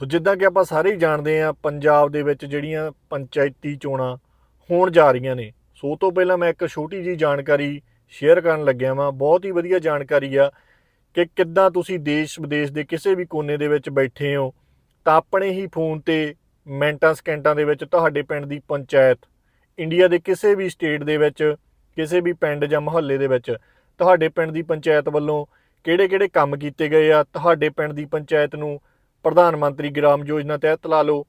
ਸੋ ਜਿੱਦਾਂ ਕਿ ਆਪਾਂ ਸਾਰੇ ਹੀ ਜਾਣਦੇ ਆ ਪੰਜਾਬ ਦੇ ਵਿੱਚ ਜਿਹੜੀਆਂ ਪੰਚਾਇਤੀ ਚੋਣਾਂ ਹੋਣ ਜਾ ਰਹੀਆਂ ਨੇ, ਸੋ ਉਹ ਤੋਂ ਪਹਿਲਾਂ ਮੈਂ ਇੱਕ ਛੋਟੀ ਜੀ ਜਾਣਕਾਰੀ ਸ਼ੇਅਰ ਕਰਨ ਲੱਗਿਆ ਵਾਂ। ਬਹੁਤ ਹੀ ਵਧੀਆ ਜਾਣਕਾਰੀ ਆ ਕਿ ਕਿੱਦਾਂ ਤੁਸੀਂ ਦੇਸ਼ ਵਿਦੇਸ਼ ਦੇ ਕਿਸੇ ਵੀ ਕੋਨੇ ਦੇ ਵਿੱਚ ਬੈਠੇ ਹੋ, ਤਾਂ ਆਪਣੇ ਹੀ ਫੋਨ ਤੇ ਮਿੰਟਾਂ, ਸਕਿੰਟਾਂ ਦੇ ਵਿੱਚ ਤੁਹਾਡੇ ਪਿੰਡ ਦੀ ਪੰਚਾਇਤ, ਇੰਡੀਆ ਦੇ ਕਿਸੇ ਵੀ ਸਟੇਟ ਦੇ ਵਿੱਚ, ਕਿਸੇ ਵੀ ਪਿੰਡ ਜਾਂ ਮੁਹੱਲੇ ਦੇ ਵਿੱਚ, ਤੁਹਾਡੇ ਪਿੰਡ ਦੀ ਪੰਚਾਇਤ ਵੱਲੋਂ ਕਿਹੜੇ-ਕਿਹੜੇ ਕੰਮ ਕੀਤੇ ਗਏ ਆ, ਤੁਹਾਡੇ ਪਿੰਡ ਦੀ ਪੰਚਾਇਤ ਨੂੰ ਪ੍ਰਧਾਨ ਮੰਤਰੀ ਗ੍ਰਾਮ ਯੋਜਨਾ ਤਹਿਤ ਲਾ ਲਓ,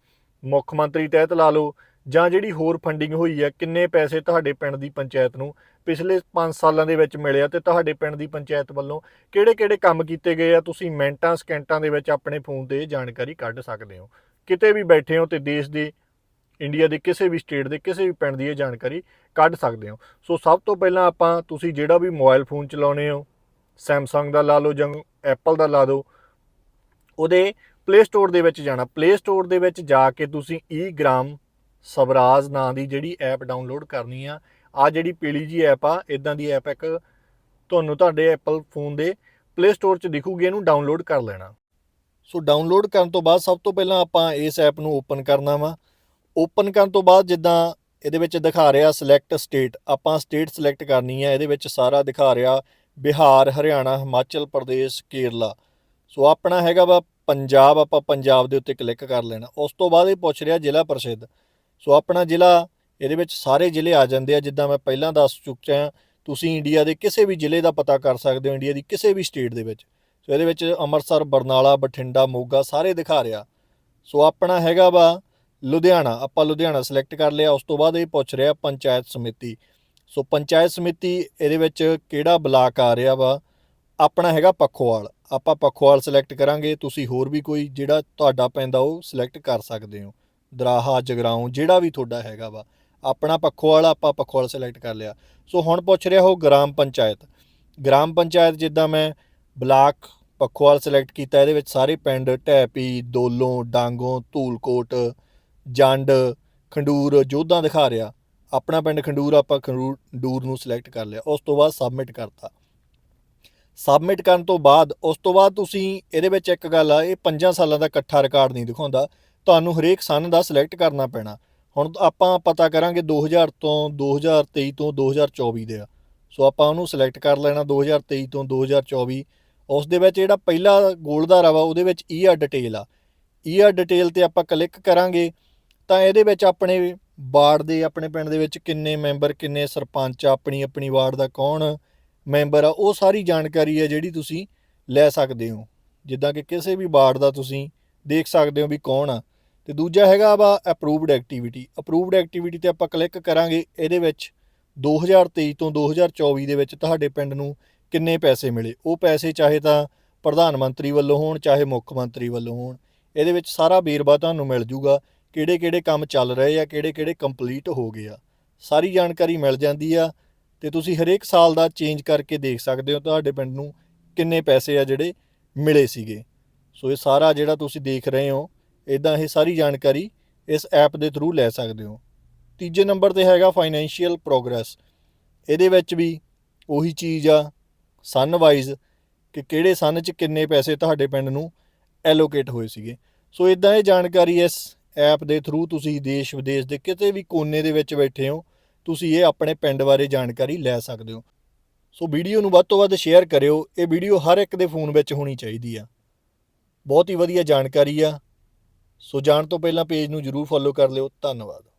ਮੁੱਖ ਮੰਤਰੀ ਤਹਿਤ ਲਾ ਲਓ, ਜਾਂ ਜਿਹੜੀ ਹੋਰ ਫੰਡਿੰਗ ਹੋਈ ਹੈ, ਕਿੰਨੇ ਪੈਸੇ ਤੁਹਾਡੇ ਪਿੰਡ ਦੀ ਪੰਚਾਇਤ ਨੂੰ ਪਿਛਲੇ 5 ਸਾਲਾਂ ਦੇ ਵਿੱਚ ਮਿਲਿਆ ਆ ਤੇ ਤੁਹਾਡੇ ਪਿੰਡ ਦੀ ਪੰਚਾਇਤ ਵੱਲੋਂ ਕਿਹੜੇ-ਕਿਹੜੇ ਕੰਮ ਕੀਤੇ ਗਏ ਆ? ਤੁਸੀਂ ਮਿੰਟਾਂ, ਸਕਿੰਟਾਂ ਦੇ ਵਿੱਚ ਆਪਣੇ ਫੋਨ ਤੇ ਇਹ ਜਾਣਕਾਰੀ ਕੱਢ ਸਕਦੇ ਹੋ। ਕਿਤੇ ਵੀ ਬੈਠੇ ਹੋ ਤੇ ਦੇਸ਼ ਦੇ, ਇੰਡੀਆ ਦੇ ਕਿਸੇ ਵੀ ਸਟੇਟ ਦੇ, ਕਿਸੇ ਵੀ ਪਿੰਡ ਦੀ ਇਹ ਜਾਣਕਾਰੀ ਕੱਢ ਸਕਦੇ ਹੋ। ਸੋ ਸਭ ਤੋਂ ਪਹਿਲਾਂ ਆਪਾਂ, ਤੁਸੀਂ ਜਿਹੜਾ ਵੀ ਮੋਬਾਈਲ ਫੋਨ ਚਲਾਉਨੇ ਹੋ ਸੈਮਸੰਗ ਦਾ ਲਾ ਲਓ ਜਾਂ ਐਪਲ ਦਾ ਲਾ ਦਿਓ ਉਹਦੇ ਪਲੇ ਸਟੋਰ ਦੇ ਵਿੱਚ ਜਾਣਾ। ਪਲੇ ਸਟੋਰ ਦੇ ਵਿੱਚ ਜਾ ਕੇ ਤੁਸੀਂ ਈ ਗ੍ਰਾਮ ਸਵਰਾਜ ਨਾਂ ਦੀ ਜਿਹੜੀ ਐਪ ਡਾਊਨਲੋਡ ਕਰਨੀ ਆ ਆ ਜਿਹੜੀ ਪੀਲੀ ਜੀ ਐਪ ਆ ਇਦਾਂ ਦੀ ਐਪ ਇੱਕ ਤੁਹਾਨੂੰ ਤੁਹਾਡੇ ਐਪਲ ਫੋਨ ਦੇ ਪਲੇ ਸਟੋਰ 'ਚ ਦਿਖੂਗੀ, ਇਹਨੂੰ ਡਾਊਨਲੋਡ ਕਰ ਲੈਣਾ। ਸੋ ਡਾਊਨਲੋਡ ਕਰਨ ਤੋਂ ਬਾਅਦ ਸਭ ਤੋਂ ਪਹਿਲਾਂ ਆਪਾਂ ਇਸ ਐਪ ਨੂੰ ਓਪਨ ਕਰਨਾ ਵਾ। ਓਪਨ ਕਰਨ ਤੋਂ ਬਾਅਦ ਜਿੱਦਾਂ ਇਹਦੇ ਵਿੱਚ ਦਿਖਾ ਰਿਹਾ ਸਿਲੈਕਟ ਸਟੇਟ ਆਪਾਂ ਸਟੇਟ ਸਿਲੈਕਟ ਕਰਨੀ ਹੈ ਇਹਦੇ ਵਿੱਚ ਸਾਰਾ ਦਿਖਾ ਰਿਹਾ ਬਿਹਾਰ, ਹਰਿਆਣਾ, ਹਿਮਾਚਲ ਪ੍ਰਦੇਸ਼, ਕੇਰਲਾ। ਸੋ ਆਪਣਾ ਹੈਗਾ ਵਾ ਪੰਜਾਬ ਆਪਾਂ ਪੰਜਾਬ ਦੇ ਉੱਤੇ ਕਲਿੱਕ ਕਰ ਲੈਣਾ। ਉਸ ਤੋਂ ਬਾਅਦ ਇਹ ਪੁੱਛ ਰਿਹਾ ਜ਼ਿਲ੍ਹਾ ਪ੍ਰਸਿੱਧ। ਸੋ ਆਪਣਾ ਜ਼ਿਲ੍ਹਾ, ਇਹਦੇ ਵਿੱਚ ਸਾਰੇ ਜ਼ਿਲ੍ਹੇ ਆ ਜਾਂਦੇ ਆ, ਜਿੱਦਾਂ ਮੈਂ ਪਹਿਲਾਂ ਦੱਸ ਚੁੱਕਿਆ, ਤੁਸੀਂ ਇੰਡੀਆ ਦੇ ਕਿਸੇ ਵੀ ਜ਼ਿਲ੍ਹੇ ਦਾ ਪਤਾ ਕਰ ਸਕਦੇ ਹੋ ਇੰਡੀਆ ਦੀ ਕਿਸੇ ਵੀ ਸਟੇਟ ਦੇ ਵਿੱਚ। ਸੋ ਇਹਦੇ ਵਿੱਚ ਅੰਮ੍ਰਿਤਸਰ, ਬਰਨਾਲਾ, ਬਠਿੰਡਾ, ਮੋਗਾ ਸਾਰੇ ਦਿਖਾ ਰਿਹਾ। ਸੋ ਆਪਣਾ ਹੈਗਾ ਵਾ ਲੁਧਿਆਣਾ, ਆਪਾਂ ਲੁਧਿਆਣਾ ਸਿਲੈਕਟ ਕਰ ਲਿਆ, ਉਸ ਤੋਂ ਬਾਅਦ ਇਹ ਪੁੱਛ ਰਿਹਾ ਪੰਚਾਇਤ ਸਮਿਤੀ। ਸੋ ਪੰਚਾਇਤ ਸਮਿਤੀ ਇਹਦੇ ਵਿੱਚ ਕਿਹੜਾ ਬਲਾਕ ਆ ਰਿਹਾ ਵਾ? ਆਪਣਾ ਹੈਗਾ ਪੱਖੋਵਾਲ। ਆਪਾਂ ਪੱਖੋਵਾਲ ਸਿਲੈਕਟ ਕਰਾਂਗੇ, ਤੁਸੀਂ ਹੋਰ ਵੀ ਕੋਈ ਜਿਹੜਾ ਤੁਹਾਡਾ ਪੈਂਦਾ ਉਹ ਸਿਲੈਕਟ ਕਰ ਸਕਦੇ ਹੋ। ਦਰਾਹਾ, ਜਗਰਾਉਂ, ਜਿਹੜਾ ਵੀ ਤੁਹਾਡਾ ਹੈਗਾ ਵਾ। ਆਪਣਾ ਪੱਖੋਵਾਲ ਆਪਾਂ ਪੱਖੋਵਾਲ ਸਿਲੈਕਟ ਕਰ ਲਿਆ। ਸੋ ਹੁਣ ਪੁੱਛ ਰਿਹਾ ਉਹ ਗ੍ਰਾਮ ਪੰਚਾਇਤ। ਗ੍ਰਾਮ ਪੰਚਾਇਤ ਜਿੱਦਾਂ ਮੈਂ ਬਲਾਕ ਪੱਖੋਵਾਲ ਸਿਲੈਕਟ ਕੀਤਾ, ਇਹਦੇ ਵਿੱਚ ਸਾਰੇ ਪਿੰਡ ਢੈਪੀ ਦੋਲੋਂ ਡਾਂਗੋਂ, ਧੂਲਕੋਟ, ਜੰਡ, ਖੰਡੂਰ, ਜੋਧਾਂ ਦਿਖਾ ਰਿਹਾ। ਆਪਣਾ ਪਿੰਡ ਖੰਡੂਰ, ਆਪਾਂ ਖੰਡੂਰ ਨੂੰ ਸਿਲੈਕਟ ਕਰ ਲਿਆ। ਉਸ ਤੋਂ ਬਾਅਦ ਸਬਮਿਟ ਕਰਤਾ। ਸਬਮਿਟ ਕਰਨ ਤੋਂ ਬਾਅਦ ਉਸ ਤੋਂ ਬਾਅਦ ਤੁਸੀਂ ਇਹਦੇ ਵਿੱਚ ਇੱਕ ਗੱਲ ਆ ਇਹ 5 ਸਾਲਾਂ ਦਾ ਇਕੱਠਾ ਰਿਕਾਰਡ ਨਹੀਂ ਦਿਖਾਉਂਦਾ। ਤੁਹਾਨੂੰ ਹਰੇਕ ਸਨ ਦਾ ਸਿਲੈਕਟ ਕਰਨਾ ਪੈਣਾ। ਹੁਣ ਆਪਾਂ ਪਤਾ ਕਰਾਂਗੇ 2000 ਤੋਂ 2023 ਤੋਂ 2024 ਦੇ ਆ। ਸੋ ਆਪਾਂ ਉਹਨੂੰ ਸਿਲੈਕਟ ਕਰ ਲੈਣਾ 2023 ਤੋਂ 2024 ਉਸ ਦੇ ਵਿੱਚ ਜਿਹੜਾ ਪਹਿਲਾ ਗੋਲਦਾਰਾ ਵਾ ਉਹਦੇ ਵਿੱਚ ਈ ਆ ਡਿਟੇਲ ਆ। ਈ ਆ ਡਿਟੇਲ ਤੇ ਆਪਾਂ ਕਲਿੱਕ ਕਰਾਂਗੇ ਤਾਂ ਇਹਦੇ ਵਿੱਚ ਆਪਣੇ ਵਾਰਡ ਦੇ ਆਪਣੇ ਪਿੰਡ ਦੇ ਵਿੱਚ ਕਿੰਨੇ ਮੈਂਬਰ ਕਿੰਨੇ ਸਰਪੰਚ ਆ, ਆਪਣੀ ਆਪਣੀ ਵਾਰਡ ਦਾ ਕੌਣ? ਮੈਂਬਰ ਆ, ਉਹ ਸਾਰੀ ਜਾਣਕਾਰੀ ਹੈ ਜਿਹੜੀ ਤੁਸੀਂ ਲੈ ਸਕਦੇ ਹੋ। ਜਿੱਦਾਂ ਕਿ ਕਿਸੇ ਵੀ ਵਾਰਡ ਦਾ ਤੁਸੀਂ ਦੇਖ ਸਕਦੇ ਹੋ ਵੀ ਕੌਣ ਆ। ਤੇ ਦੂਜਾ ਹੈਗਾ ਵਾ ਅਪਰੂਵਡ ਐਕਟੀਵਿਟੀ ਅਪਰੂਵਡ ਐਕਟੀਵਿਟੀ ਤੇ ਆਪਾਂ ਕਲਿੱਕ ਕਰਾਂਗੇ, ਇਹਦੇ ਵਿੱਚ 2023 ਤੋਂ 2024 ਦੇ ਵਿੱਚ ਤੁਹਾਡੇ ਪਿੰਡ ਨੂੰ ਕਿੰਨੇ ਪੈਸੇ ਮਿਲੇ। ਉਹ ਪੈਸੇ ਚਾਹੇ ਤਾਂ ਪ੍ਰਧਾਨ ਮੰਤਰੀ ਵੱਲੋਂ ਹੋਣ, ਚਾਹੇ ਮੁੱਖ ਮੰਤਰੀ ਵੱਲੋਂ ਹੋਣ, ਇਹਦੇ ਵਿੱਚ ਸਾਰਾ ਵੇਰਵਾ ਤੁਹਾਨੂੰ ਮਿਲ ਜੂਗਾ ਕਿਹੜੇ ਕਿਹੜੇ ਕੰਮ ਚੱਲ ਰਹੇ ਆ ਕਿਹੜੇ ਕਿਹੜੇ ਕੰਪਲੀਟ ਹੋ ਗਏ ਆ। ਸਾਰੀ ਜਾਣਕਾਰੀ ਮਿਲ ਜਾਂਦੀ ਆ। ਤੇ ਤੁਸੀਂ ਹਰੇਕ ਸਾਲ ਦਾ ਚੇਂਜ ਕਰਕੇ ਦੇਖ ਸਕਦੇ ਹੋ ਤੁਹਾਡੇ ਪਿੰਡ ਨੂੰ ਕਿੰਨੇ ਪੈਸੇ ਆ ਜਿਹੜੇ ਮਿਲੇ ਸੀਗੇ। ਸੋ ਇਹ ਸਾਰਾ ਜਿਹੜਾ ਤੁਸੀਂ ਦੇਖ ਰਹੇ ਹੋ ਇਦਾਂ ਇਹ ਸਾਰੀ ਜਾਣਕਾਰੀ ਇਸ ਐਪ ਦੇ ਥਰੂ ਲੈ ਸਕਦੇ ਹੋ। ਤੀਜੇ ਨੰਬਰ ਤੇ ਹੈਗਾ ਫਾਈਨੈਂਸ਼ੀਅਲ ਪ੍ਰੋਗਰੈਸ ਇਹਦੇ ਵਿੱਚ ਵੀ ਉਹੀ ਚੀਜ਼ ਆ ਸਨ ਵਾਈਜ਼ ਕਿ ਕਿਹੜੇ ਸਨ 'ਚ ਕਿੰਨੇ ਪੈਸੇ ਤੁਹਾਡੇ ਪਿੰਡ ਨੂੰ ਐਲੋਕੇਟ ਹੋਏ ਸੀਗੇ। ਸੋ ਇਦਾਂ ਇਹ ਜਾਣਕਾਰੀ ਇਸ ਐਪ ਦੇ ਥਰੂ ਤੁਸੀਂ ਦੇਸ਼ ਵਿਦੇਸ਼ ਦੇ ਕਿਤੇ ਵੀ ਕੋਨੇ ਦੇ ਵਿੱਚ ਬੈਠੇ ਹੋ ਤੁਸੀਂ ਇਹ ਆਪਣੇ ਪਿੰਡ ਬਾਰੇ ਜਾਣਕਾਰੀ ਲੈ ਸਕਦੇ ਹੋ। ਸੋ ਵੀਡੀਓ ਨੂੰ ਵੱਧ ਤੋਂ ਵੱਧ ਸ਼ੇਅਰ ਕਰਿਓ। ਇਹ ਵੀਡੀਓ ਹਰ ਇੱਕ ਦੇ ਫੋਨ ਵਿੱਚ ਹੋਣੀ ਚਾਹੀਦੀ ਆ। ਬਹੁਤ ਹੀ ਵਧੀਆ ਜਾਣਕਾਰੀ ਆ। ਸੋ ਜਾਣ ਤੋਂ ਪਹਿਲਾਂ ਪੇਜ ਨੂੰ ਜਰੂਰ ਫੋਲੋ ਕਰ ਲਿਓ। ਧੰਨਵਾਦ।